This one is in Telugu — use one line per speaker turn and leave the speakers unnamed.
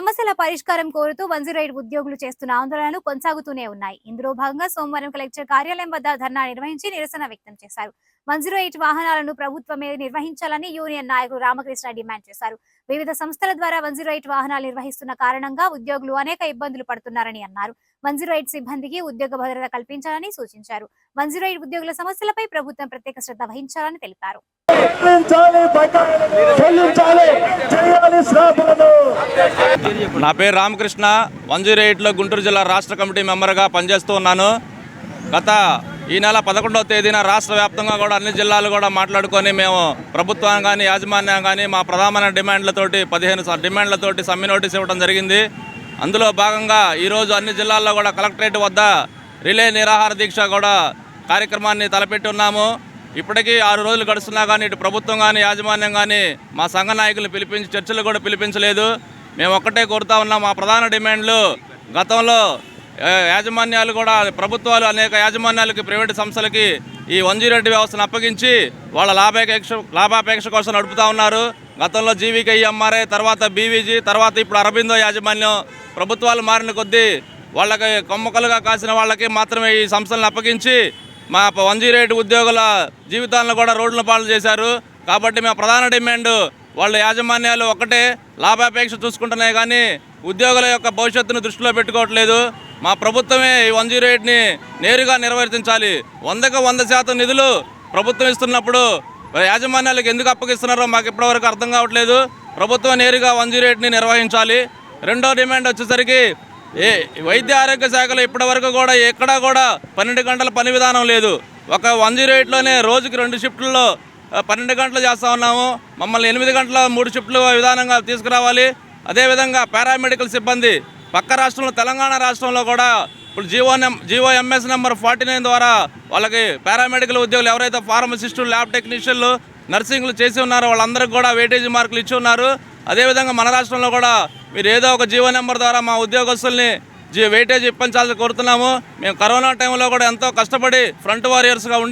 సమస్యల పరిష్కారం కోరుతూ వన్ జీరో ఎయిట్ ఉద్యోగులు చేస్తున్న ఆందోళనలు కొనసాగుతూనే ఉన్నాయి. ఇందులో భాగంగా సోమవారం కలెక్టర్ కార్యాలయం వద్ద ధర్నా నిర్వహించి నిరసన వ్యక్తం చేశారు. వన్ జీరో ఎయిట్ వాహనాలను ప్రభుత్వమే నిర్వహించాలని యూనియన్ నాయకులు రామకృష్ణ డిమాండ్ చేశారు. వివిధ సంస్థల ద్వారా వన్ జీరో ఎయిట్ వాహనాలు నిర్వహిస్తున్న కారణంగా ఉద్యోగులు అనేక ఇబ్బందులు పడుతున్నారని అన్నారు. వన్ జీరో ఎయిట్ సిబ్బందికి ఉద్యోగ భద్రత కల్పించాలని సూచించారు. వన్ జీరో ఎయిట్ ఉద్యోగుల సమస్యలపై ప్రభుత్వం ప్రత్యేక శ్రద్ధ వహించాలని తెలిపారు.
చెల్లించాలి చేయాలి
నా పేరు రామకృష్ణ వన్ జీరో ఎయిట్లో గుంటూరు జిల్లా రాష్ట్ర కమిటీ మెంబర్గా పనిచేస్తూ ఉన్నాను. గత ఈ నెల పదకొండవ తేదీన రాష్ట్ర వ్యాప్తంగా కూడా అన్ని జిల్లాలు కూడా మాట్లాడుకొని మేము ప్రభుత్వం కానీ యాజమాన్యం కానీ మా ప్రధానమైన డిమాండ్లతోటి పదిహేను డిమాండ్లతోటి సమ్మె నోటీస్ ఇవ్వడం జరిగింది. అందులో భాగంగా ఈరోజు అన్ని జిల్లాల్లో కూడా కలెక్టరేట్ వద్ద రిలే నిరాహార దీక్ష కూడా కార్యక్రమాన్ని తలపెట్టి ఉన్నాము. ఇప్పటికీ ఆరు రోజులు గడుస్తున్నా కానీ ఇటు ప్రభుత్వం కానీ యాజమాన్యం కానీ మా సంఘ నాయకులు పిలిపించి చర్చలు కూడా పిలిపించలేదు. మేము ఒక్కటే కోరుతా ఉన్నాం. మా ప్రధాన డిమాండ్లు గతంలో యాజమాన్యాలు కూడా ప్రభుత్వాలు అనేక యాజమాన్యాలకి ప్రైవేటు సంస్థలకి ఈ వన్ జీరో ఎయిట్ వ్యవస్థను అప్పగించి వాళ్ళ లాభాపేక్ష లాభాపేక్ష కోసం నడుపుతా ఉన్నారు. గతంలో జీవీకే ఎంఆర్ఐ తర్వాత బీవీజీ తర్వాత ఇప్పుడు అరబిందో యాజమాన్యం ప్రభుత్వాలు మారిన కొద్దీ వాళ్ళకి కొమ్మకలుగా కాసిన వాళ్ళకి మాత్రమే ఈ సంస్థలను అప్పగించి మా వన్ జీరో ఎయిట్ ఉద్యోగుల జీవితాలను కూడా రోడ్ల పాలు చేశారు. కాబట్టి మా ప్రధాన డిమాండ్ వాళ్ళ యాజమాన్యాలు ఒక్కటే లాభాపేక్ష చూసుకుంటున్నాయి కానీ ఉద్యోగుల యొక్క భవిష్యత్తును దృష్టిలో పెట్టుకోవట్లేదు. మా ప్రభుత్వమే ఈ వన్ జీరో ఎయిట్ని నేరుగా నిర్వర్తించాలి. వందకు వంద శాతం నిధులు ప్రభుత్వం ఇస్తున్నప్పుడు యాజమాన్యాలకు ఎందుకు అప్పగిస్తున్నారో మాకు ఇప్పటివరకు అర్థం కావట్లేదు. ప్రభుత్వం నేరుగా వన్ జీరో ఎయిట్ని నిర్వహించాలి. రెండో డిమాండ్ వచ్చేసరికి ఏ వైద్య ఆరోగ్య శాఖలో ఇప్పటివరకు కూడా ఎక్కడా కూడా పన్నెండు గంటల పని విధానం లేదు. ఒక వన్ జీరో ఎయిట్లోనే రోజుకి రెండు షిఫ్టుల్లో పన్నెండు గంటలు చేస్తూ ఉన్నాము. మమ్మల్ని ఎనిమిది గంటల మూడు షిఫ్ట్లు విధానంగా తీసుకురావాలి. అదేవిధంగా పారామెడికల్ సిబ్బంది పక్క రాష్ట్రంలో తెలంగాణ రాష్ట్రంలో కూడా ఇప్పుడు GO నెం GO MS number forty nine ద్వారా వాళ్ళకి పారామెడికల్ ఉద్యోగులు ఎవరైతే ఫార్మసిస్టులు ల్యాబ్ టెక్నీషియన్లు నర్సింగ్లు చేసి ఉన్నారో వాళ్ళందరికీ కూడా వెయిటేజీ మార్కులు ఇచ్చి ఉన్నారు. అదేవిధంగా మన రాష్ట్రంలో కూడా మీరు ఏదో ఒక జీవో నెంబర్ ద్వారా మా ఉద్యోగస్తుల్ని జీ వెయిటేజ్ ఇప్పించాలని కోరుతున్నాము. మేము కరోనా టైంలో కూడా ఎంతో కష్టపడి ఫ్రంట్ వారియర్స్గా ఉండి